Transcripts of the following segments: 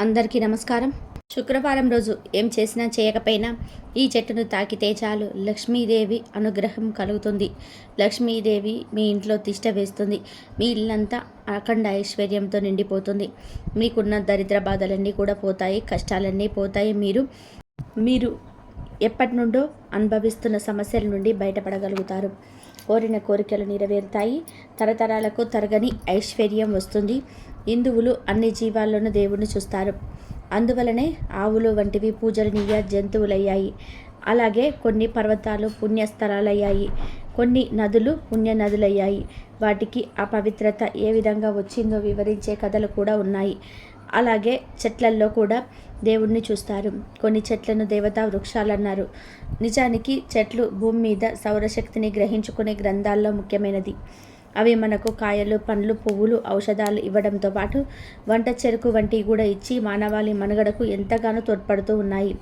అందరికీ నమస్కారం. శుక్రవారం రోజు ఏం చేసినా చేయకపోయినా ఈ చెట్టును తాకితే చాలు. లక్ష్మీదేవి అనుగ్రహం కలుగుతుంది. లక్ష్మీదేవి మీ ఇంట్లో తిష్ట వేస్తుంది. మీ ఇల్లంతా అఖండ ఐశ్వర్యంతో నిండిపోతుంది. మీకున్న దరిద్ర బాధలన్నీ కూడా పోతాయి. కష్టాలన్నీ పోతాయి. మీరు మీరు ఎప్పటి నుండో అనుభవిస్తున్న సమస్యల నుండి బయటపడగలుగుతారు. కోరిన కోరికలు నెరవేరుతాయి. తరతరాలకు తరగని ఐశ్వర్యం వస్తుంది. హిందువులు అన్ని జీవాల్లోనూ దేవుణ్ణి చూస్తారు. అందువలనే ఆవులు వంటివి పూజనీయ జంతువులయ్యాయి. అలాగే కొన్ని పర్వతాలు పుణ్యస్థలాలయ్యాయి. కొన్ని నదులు పుణ్య నదులయ్యాయి వాటికి ఆ పవిత్రత ఏ విధంగా వచ్చిందో వివరించే కథలు కూడా ఉన్నాయి. అలాగే చెట్లల్లో కూడా దేవుణ్ణి చూస్తారు. కొన్ని చెట్లను దేవతా వృక్షాలు అన్నారు నిజానికి చెట్లు భూమి మీద సౌరశక్తిని గ్రహించుకునే గ్రంథాల్లో ముఖ్యమైనది. అవి మనకు కాయలు పండ్లు పువ్వులు ఔషధాలు ఇవ్వడంతో పాటు వంట చెరుకు వంటివి కూడా ఇచ్చి మానవాళి మనుగడకు ఎంతగానో తోడ్పడుతూ ఉన్నాయి.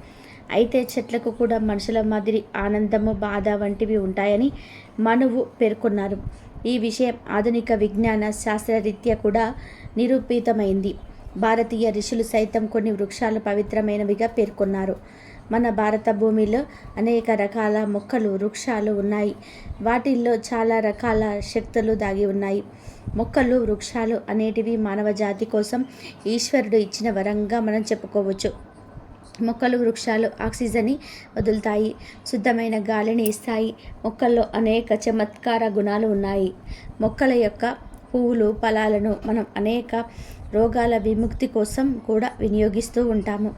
అయితే చెట్లకు కూడా మనుషుల మాదిరి ఆనందము బాధ వంటివి ఉంటాయని మనువు పేర్కొన్నారు. ఈ విషయం ఆధునిక విజ్ఞాన శాస్త్రరీత్యా కూడా నిరూపితమైంది. భారతీయ ఋషులు సైతం కొన్ని వృక్షాలు పవిత్రమైనవిగా పేర్కొన్నారు. మన భారత భూమిలో అనేక రకాల మొక్కలు వృక్షాలు ఉన్నాయి. వాటిల్లో చాలా రకాల శక్తులు దాగి ఉన్నాయి. మొక్కలు వృక్షాలు అనేటివి మానవ జాతి కోసం ఈశ్వరుడు ఇచ్చిన వరంగా మనం చెప్పుకోవచ్చు. మొక్కలు వృక్షాలు ఆక్సిజన్ని వదులుతాయి. శుద్ధమైన గాలిని ఇస్తాయి. మొక్కల్లో అనేక చమత్కార గుణాలు ఉన్నాయి. మొక్కల యొక్క పువ్వులు ఫలాలను మనం అనేక రోగాల విముక్తి కోసం కూడా వినియోగిస్తూ ఉంటాము.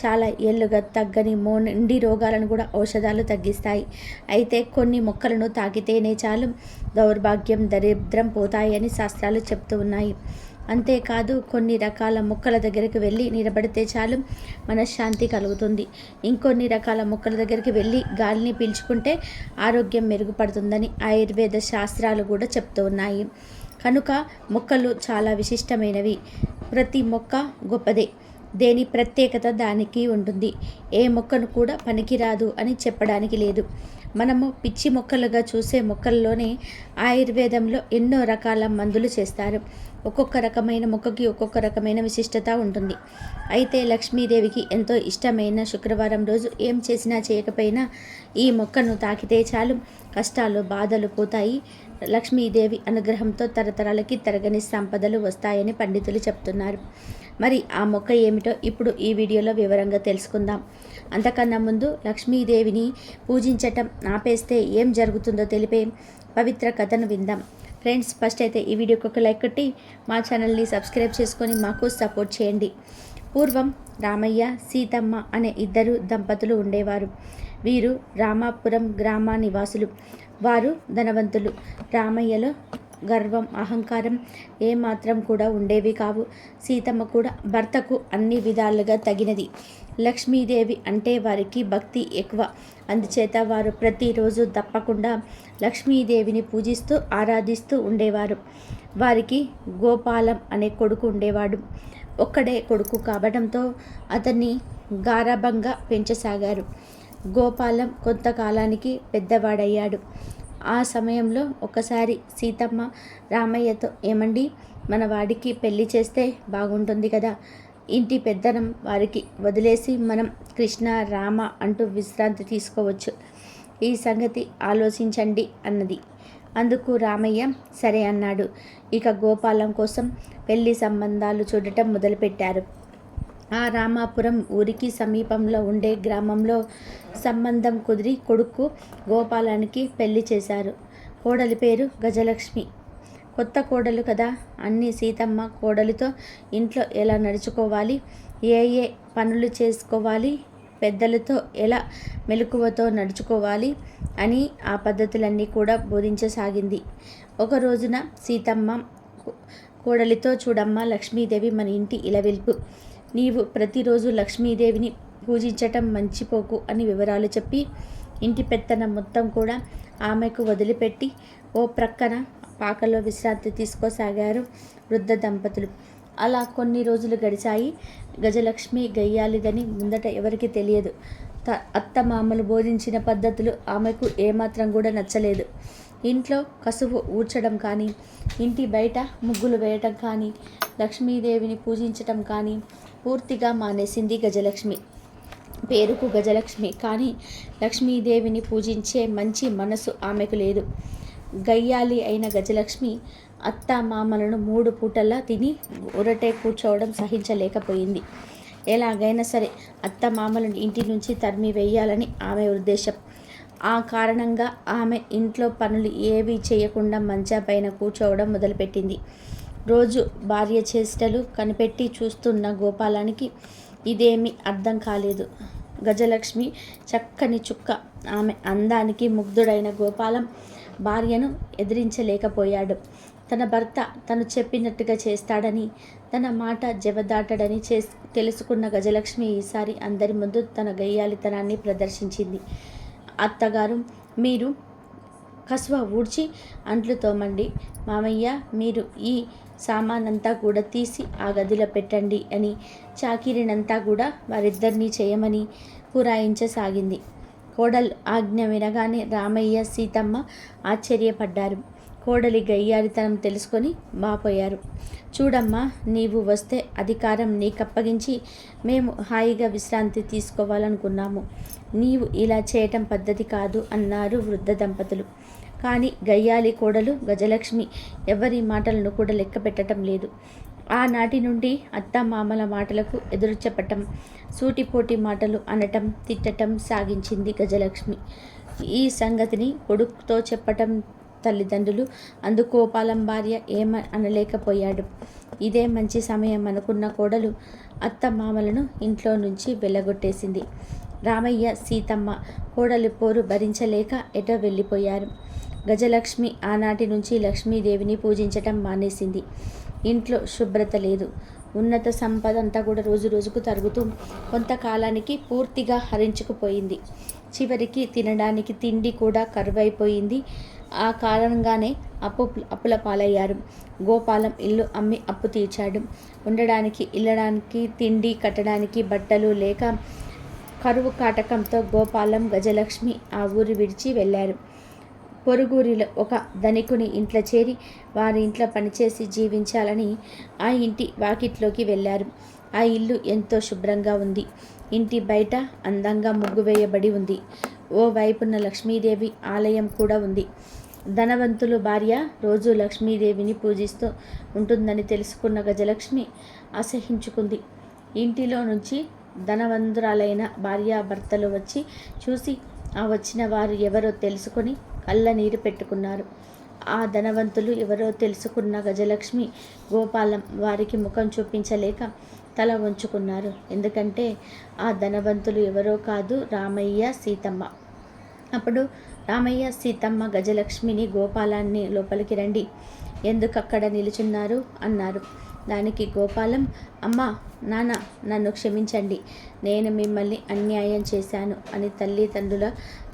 చాలా ఏళ్ళుగా తగ్గని మోండి రోగాలను కూడా ఔషధాలు తగ్గిస్తాయి. అయితే కొన్ని మొక్కలను తాకితేనే చాలు దౌర్భాగ్యం దరిద్రం పోతాయని శాస్త్రాలు చెప్తూ ఉన్నాయి. అంతేకాదు కొన్ని రకాల మొక్కల దగ్గరికి వెళ్ళి నిలబడితే చాలు మనశ్శాంతి కలుగుతుంది. ఇంకొన్ని రకాల మొక్కల దగ్గరికి వెళ్ళి గాలిని పీల్చుకుంటే ఆరోగ్యం మెరుగుపడుతుందని ఆయుర్వేద శాస్త్రాలు కూడా చెప్తూ ఉన్నాయి. కనుక మొక్కలు చాలా విశిష్టమైనవి. ప్రతి మొక్క గొప్పదే. దేని ప్రత్యేకత దానికి ఉంటుంది. ఏ మొక్కను కూడా పనికిరాదు అని చెప్పడానికి లేదు. మనము పిచ్చి మొక్కలుగా చూసే మొక్కల్లోనే ఆయుర్వేదంలో ఎన్నో రకాల మందులు చేస్తారు. ఒక్కొక్క రకమైన మొక్కకి ఒక్కొక్క రకమైన విశిష్టత ఉంటుంది. అయితే లక్ష్మీదేవికి ఎంతో ఇష్టమైన శుక్రవారం రోజు ఏం చేసినా చేయకపోయినా ఈ మొక్కను తాకితే చాలు. కష్టాలు బాధలు పోతాయి. లక్ష్మీదేవి అనుగ్రహంతో తరతరాలకి తరగని సంపదలు వస్తాయని పండితులు చెప్తున్నారు. మరి ఆ మొక్క ఏమిటో ఇప్పుడు ఈ వీడియోలో వివరంగా తెలుసుకుందాం. అంతకన్నా ముందు లక్ష్మీదేవిని పూజించటం ఆపేస్తే ఏం జరుగుతుందో తెలిపే పవిత్ర కథను విందాం. ఫ్రెండ్స్ ఫస్ట్ అయితే ఈ వీడియోకి ఒక లైక్ కొట్టి మా ఛానల్ని సబ్స్క్రైబ్ చేసుకొని మాకు సపోర్ట్ చేయండి. పూర్వం రామయ్య సీతమ్మ అనే ఇద్దరు దంపతులు ఉండేవారు. వీరు రామాపురం గ్రామ నివాసులు. వారు ధనవంతులు. రామయ్యలో గర్వం అహంకారం ఏమాత్రం కూడా ఉండేవి కావు. సీతమ్మ కూడా భర్తకు అన్ని విధాలుగా తగినది. లక్ష్మీదేవి అంటే వారికి భక్తి ఎక్కువ. అందుచేత వారు ప్రతిరోజు తప్పకుండా లక్ష్మీదేవిని పూజిస్తూ ఆరాధిస్తూ ఉండేవారు. వారికి గోపాలం అనే కొడుకు ఉండేవాడు. ఒక్కడే కొడుకు కావడంతో అతన్ని గారాభంగా పెంచసాగారు. గోపాలం కొంతకాలానికి పెద్దవాడయ్యాడు. ఆ సమయంలో ఒకసారి సీతమ్మ రామయ్యతో ఏమండి మన వాడికి పెళ్ళి చేస్తే బాగుంటుంది కదా. ఇంటి పెద్దనం వారికి వదిలేసి మనం కృష్ణ రామ అంటూ విశ్రాంతి తీసుకోవచ్చు. ఈ సంగతి ఆలోచించండి అన్నది. అందుకు రామయ్య సరే అన్నాడు. ఇక గోపాలం కోసం పెళ్ళి సంబంధాలు చూడటం మొదలుపెట్టారు. ఆ రామాపురం ఊరికి సమీపంలో ఉండే గ్రామంలో సంబంధం కుదిరి కొడుకు గోపాలానికి పెళ్ళి చేశారు. కోడలి పేరు గజలక్ష్మి. కొత్త కోడలు కదా అన్ని సీతమ్మ కోడలితో ఇంట్లో ఎలా నడుచుకోవాలి ఏ ఏ పనులు చేసుకోవాలి పెద్దలతో ఎలా మెలకువతో నడుచుకోవాలి అని ఆ పద్ధతులన్నీ కూడా బోధించసాగింది. ఒక రోజున సీతమ్మ కోడలితో చూడమ్మ లక్ష్మీదేవి మన ఇంటి ఇలవెల్పు. నీవు ప్రతిరోజు లక్ష్మీదేవిని పూజించటం మంచిపోకు అని వివరాలు చెప్పి ఇంటి పెత్తన మొత్తం కూడా ఆమెకు వదిలిపెట్టి ఓ ప్రక్కన పాకలో విశ్రాంతి తీసుకోసాగారు వృద్ధ దంపతులు. అలా కొన్ని రోజులు గడిచాయి. గజలక్ష్మి గయ్యాలిదని ముందట ఎవరికి తెలియదు. త అత్తమామలు బోధించిన పద్ధతులు ఆమెకు ఏమాత్రం కూడా నచ్చలేదు. ఇంట్లో కసువు ఊడ్చడం కానీ ఇంటి బయట ముగ్గులు వేయటం కానీ లక్ష్మీదేవిని పూజించటం కానీ పూర్తిగా మానేసింది గజలక్ష్మి. పేరుకు గజలక్ష్మి. కానీ లక్ష్మీదేవిని పూజించే మంచి మనసు ఆమెకు లేదు. గయ్యాలి అయిన గజలక్ష్మి అత్త మామలను మూడు పూటలా తిని ఉరటే కూర్చోవడం సహించలేకపోయింది. ఎలాగైనా సరే అత్త మామలను ఇంటి నుంచి తరిమి వేయాలని ఆమె ఉద్దేశం. ఆ కారణంగా ఆమె ఇంట్లో పనులు ఏవి చేయకుండా మంచా పైన కూర్చోవడం మొదలుపెట్టింది. రోజు భార్య చేష్టలు కనిపెట్టి చూస్తున్న గోపాలానికి ఇదేమీ అర్థం కాలేదు. గజలక్ష్మి చక్కని చుక్క. ఆమె అందానికి ముగ్ధుడైన గోపాలం భార్యను ఎదిరించలేకపోయాడు. తన భర్త తను చెప్పినట్టుగా చేస్తాడని తన మాట జవదాటడని చే తెలుసుకున్న గజలక్ష్మి ఈసారి అందరి ముందు తన గయ్యాలితనాన్ని ప్రదర్శించింది. అత్తగారు మీరు కసువ ఊడ్చి అంట్లు తోమండి. మామయ్య మీరు ఈ సామానంతా కూడా తీసి ఆ గదిలో పెట్టండి అని చాకిరినంతా కూడా వారిద్దరినీ చేయమని కూరాయించసాగింది. కోడలు ఆజ్ఞ వినగానే రామయ్య సీతమ్మ ఆశ్చర్యపడ్డారు. కోడలి గయ్యారితనం తెలుసుకొని బాపోయారు చూడమ్మా నీవు వస్తే అధికారం నీకప్పగించి మేము హాయిగా విశ్రాంతి తీసుకోవాలనుకున్నాము. నీవు ఇలా చేయటం పద్ధతి కాదు అన్నారు వృద్ధ దంపతులు. కానీ గయ్యాలి కోడలు గజలక్ష్మి ఎవరి మాటలను కూడా లెక్క పెట్టడం లేదు. ఆనాటి నుండి అత్త మామల మాటలకు ఎదురు చెప్పటం సూటిపోటి మాటలు అనటం తిట్టటం సాగించింది గజలక్ష్మి. ఈ సంగతిని కొడుకుతో చెప్పటం తల్లిదండ్రులు అందుకోపాలం భార్య ఏమ అనలేకపోయాడు. ఇదే మంచి సమయం అనుకున్న కోడలు అత్త మామలను ఇంట్లో నుంచి వెళ్ళగొట్టేసింది. రామయ్య సీతమ్మ కోడలి పోరు భరించలేక ఎటో వెళ్ళిపోయారు. గజలక్ష్మి ఆనాటి నుంచి లక్ష్మీదేవిని పూజించటం మానేసింది. ఇంట్లో శుభ్రత లేదు. ఉన్నత సంపద అంతా కూడా రోజు రోజుకు తరుగుతూ కొంతకాలానికి పూర్తిగా హరించుకుపోయింది. చివరికి తినడానికి తిండి కూడా కరువైపోయింది. ఆ కారణంగానే అప్పు అప్పుల పాలయ్యారు. గోపాలం ఇల్లు అమ్మి అప్పు తీర్చాడు. ఉండడానికి ఇల్లడానికి తిండి కట్టడానికి బట్టలు లేక కరువు కాటకంతో గోపాలం గజలక్ష్మి ఆ ఊరు విడిచి వెళ్ళారు. పొరుగురిలో ఒక ధనికుని ఇంట్లో చేరి వారి ఇంట్లో పనిచేసి జీవించాలని ఆ ఇంటి వాకిట్లోకి వెళ్ళారు. ఆ ఇల్లు ఎంతో శుభ్రంగా ఉంది. ఇంటి బయట అందంగా ముగ్గు వేయబడి ఉంది. ఓ వైపున లక్ష్మీదేవి ఆలయం కూడా ఉంది. ధనవంతులు భార్య రోజు లక్ష్మీదేవిని పూజిస్తూ ఉంటుందని తెలుసుకున్న గజలక్ష్మి అసహించుకుంది. ఇంటిలో నుంచి ధనవంతురాలైన భార్యాభర్తలు వచ్చి చూసి ఆ వచ్చిన వారు ఎవరో తెలుసుకొని కళ్ళ నీరు పెట్టుకున్నారు. ఆ ధనవంతులు ఎవరో తెలుసుకున్న గజలక్ష్మి గోపాలం వారికి ముఖం చూపించలేక తల వంచుకున్నారు. ఎందుకంటే ఆ ధనవంతులు ఎవరో కాదు రామయ్య సీతమ్మ. అప్పుడు రామయ్య సీతమ్మ గజలక్ష్మిని గోపాలాన్ని లోపలికి రండి. ఎందుకు అక్కడ నిలుచున్నారు? అన్నారు. దానికి గోపాలం అమ్మ నాన్న నన్ను క్షమించండి. నేను మిమ్మల్ని అన్యాయం చేశాను అని తల్లిదండ్రుల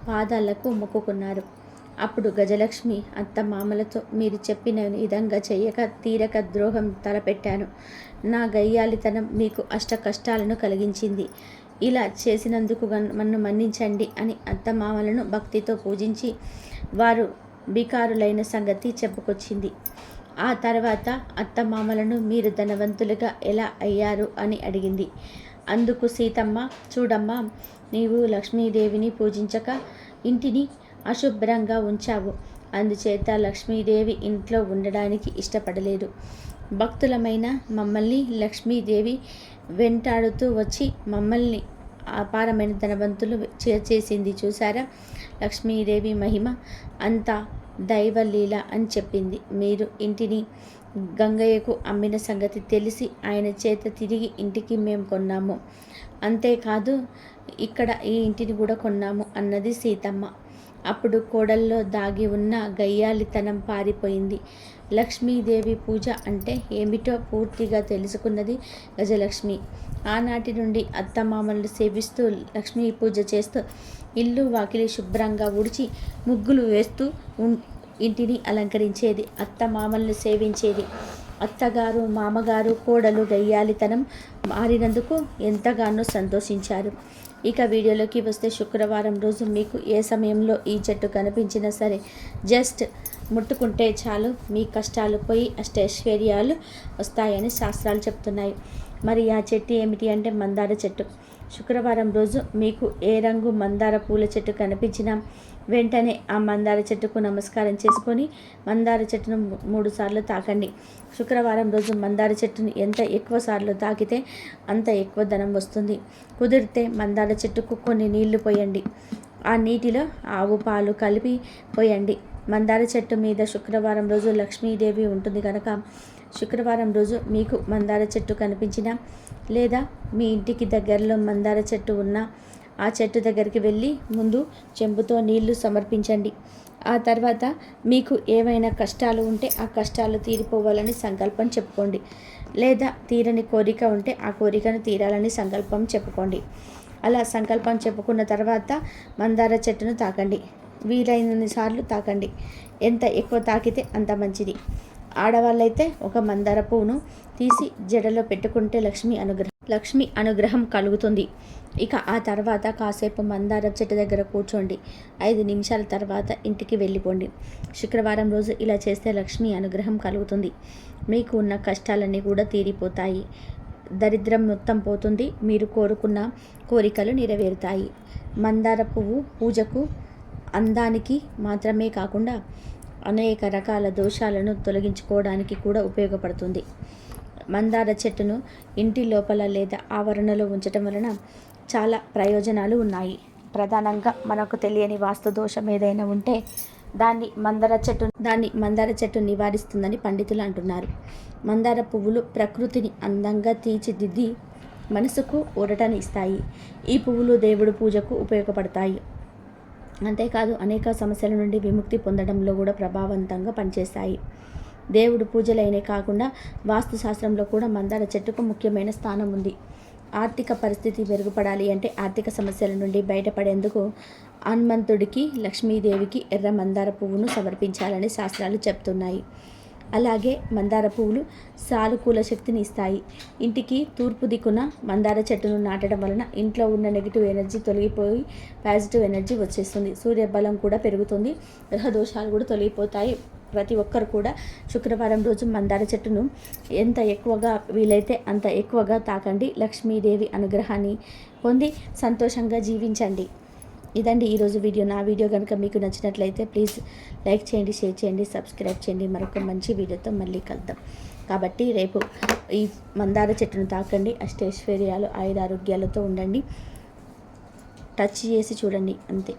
పాదాలకు మొక్కుకున్నారు. అప్పుడు గజలక్ష్మి అత్త మామలతో మీరు చెప్పిన విధంగా చేయక తీరక ద్రోహం తలపెట్టాను. నా గయ్యాలితనం మీకు అష్ట కష్టాలను కలిగించింది. ఇలా చేసినందుకు నన్ను మన్నించండి అని అత్తమామలను భక్తితో పూజించి వారు బికారులైన సంగతి చెప్పుకొచ్చింది. ఆ తర్వాత అత్తమామలను మీరు ధనవంతులుగా ఎలా అయ్యారు అని అడిగింది. అందుకు సీతమ్మ చూడమ్మా నీవు లక్ష్మీదేవిని పూజించక ఇంటిని అశుభ్రంగా ఉంచావు. అందుచేత లక్ష్మీదేవి ఇంట్లో ఉండడానికి ఇష్టపడలేదు. భక్తులమైన మమ్మల్ని లక్ష్మీదేవి వెంటాడుతూ వచ్చి మమ్మల్ని అపారమైన ధనవంతులు చేసింది చూసారా లక్ష్మీదేవి మహిమ అంతా దైవలీల అని చెప్పింది. మీరు ఇంటిని గంగయ్యకు అమ్మిన సంగతి తెలిసి ఆయన చేత తిరిగి ఇంటికి మేము కొన్నాము. అంతేకాదు ఇక్కడ ఈ ఇంటిని కూడా కొన్నాము అన్నది సీతమ్మ. అప్పుడు కోడల్లో దాగి ఉన్న గయ్యాలితనం పారిపోయింది. లక్ష్మీదేవి పూజ అంటే ఏమిటో పూర్తిగా తెలుసుకున్నది గజలక్ష్మి. ఆనాటి నుండి అత్తమామలను సేవిస్తూ లక్ష్మీ పూజ చేస్తూ ఇల్లు వాకిలి శుభ్రంగా ఉడిచి ముగ్గులు వేస్తూ ఇంటిని అలంకరించేది అత్తమామల్ని సేవించేది. అత్తగారు మామగారు కోడలు గయ్యాలితనం మారినందుకు ఎంతగానో సంతోషించారు. ఇక వీడియోలోకి వస్తే శుక్రవారం రోజు మీకు ఏ సమయంలో ఈ జట్టు కనిపించినా సరే జస్ట్ ముట్టుకుంటే చాలు. మీ కష్టాలు పోయి అష్టైశ్వర్యాలు వస్తాయని శాస్త్రాలు చెప్తున్నాయి. మరి ఆ చెట్టు ఏమిటి అంటే మందార చెట్టు. శుక్రవారం రోజు మీకు ఏ రంగు మందార పూల చెట్టు కనిపించినా వెంటనే ఆ మందార చెట్టుకు నమస్కారం చేసుకొని మందార చెట్టును మూడు సార్లు తాకండి. శుక్రవారం రోజు మందార చెట్టును ఎంత ఎక్కువ సార్లు తాకితే అంత ఎక్కువ ధనం వస్తుంది. కుదిరితే మందార చెట్టుకు కొన్ని నీళ్ళు పోయండి. ఆ నీటిలో ఆవు పాలు కలిపి పోయండి. మందార చెట్టు మీద శుక్రవారం రోజు లక్ష్మీదేవి ఉంటుంది కనుక శుక్రవారం రోజు మీకు మందార చెట్టు కనిపించినా లేదా మీ ఇంటికి దగ్గరలో మందార చెట్టు ఉన్నా ఆ చెట్టు దగ్గరికి వెళ్ళి ముందు చెంబుతో నీళ్ళు సమర్పించండి. ఆ తర్వాత మీకు ఏమైనా కష్టాలు ఉంటే ఆ కష్టాలు తీరిపోవాలని సంకల్పం చెప్పుకోండి. లేదా తీరని కోరిక ఉంటే ఆ కోరికను తీరాలని సంకల్పం చెప్పుకోండి. అలా సంకల్పం చెప్పుకున్న తర్వాత మందార చెట్టును తాకండి. వీలైనన్ని సార్లు తాకండి. ఎంత ఎక్కువ తాకితే అంత మంచిది. ఆడవాళ్ళైతే ఒక మందార పువ్వును తీసి జడలో పెట్టుకుంటే లక్ష్మి అనుగ్రహం లక్ష్మి అనుగ్రహం కలుగుతుంది. ఇక ఆ తర్వాత కాసేపు మందారం చెట్టు దగ్గర కూర్చోండి. ఐదు నిమిషాల తర్వాత ఇంటికి వెళ్ళిపోండి. శుక్రవారం రోజు ఇలా చేస్తే లక్ష్మి అనుగ్రహం కలుగుతుంది. మీకు ఉన్న కష్టాలన్నీ కూడా తీరిపోతాయి. దరిద్రం మొత్తం పోతుంది. మీరు కోరుకున్న కోరికలు నెరవేరుతాయి. మందార పువ్వు పూజకు అందానికి మాత్రమే కాకుండా అనేక రకాల దోషాలను తొలగించుకోవడానికి కూడా ఉపయోగపడుతుంది. మందార చెట్టును ఇంటి లోపల లేదా ఆవరణలో ఉంచటం వలన చాలా ప్రయోజనాలు ఉన్నాయి. ప్రధానంగా మనకు తెలియని వాస్తు దోషం ఏదైనా ఉంటే దాన్ని మందార చెట్టు దాన్ని మందార చెట్టు నివారిస్తుందని పండితులు అంటున్నారు. మందార పువ్వులు ప్రకృతిని అందంగా తీర్చిదిద్ది మనసుకు ఊరటని ఇస్తాయి. ఈ పువ్వులు దేవుడు పూజకు ఉపయోగపడతాయి. అంతేకాదు అనేక సమస్యల నుండి విముక్తి పొందడంలో కూడా ప్రభావవంతంగా పనిచేస్తాయి. దేవుడు పూజలైనే కాకుండా వాస్తుశాస్త్రంలో కూడా మందార చెట్టుకు ముఖ్యమైన స్థానం ఉంది. ఆర్థిక పరిస్థితి మెరుగుపడాలి అంటే ఆర్థిక సమస్యల నుండి బయటపడేందుకు హనుమంతుడికి లక్ష్మీదేవికి ఎర్ర మందార పువ్వును సమర్పించాలని శాస్త్రాలు చెప్తున్నాయి. అలాగే మందార పువ్వులు సానుకూల శక్తిని ఇస్తాయి. ఇంటికి తూర్పు దిక్కున మందార చెట్టును నాటడం వలన ఇంట్లో ఉన్న నెగిటివ్ ఎనర్జీ తొలగిపోయి పాజిటివ్ ఎనర్జీ వచ్చేస్తుంది. సూర్యబలం కూడా పెరుగుతుంది. గ్రహ దోషాలు కూడా తొలగిపోతాయి. ప్రతి ఒక్కరు కూడా శుక్రవారం రోజు మందార చెట్టును ఎంత ఎక్కువగా వీలైతే అంత ఎక్కువగా తాకండి. లక్ష్మీదేవి అనుగ్రహాన్ని పొంది సంతోషంగా జీవించండి. ఇదండి ఈరోజు వీడియో. నా వీడియో కనుక మీకు నచ్చినట్లయితే ప్లీజ్ లైక్ చేయండి షేర్ చేయండి సబ్స్క్రైబ్ చేయండి. మరొక మంచి వీడియోతో మళ్ళీ కలుద్దాం. కాబట్టి రేపు ఈ మందార చెట్టును తాకండి. అష్టైశ్వర్యాలు ఆయురారోగ్యాలతో ఉండండి. టచ్ చేసి చూడండి. అంతే.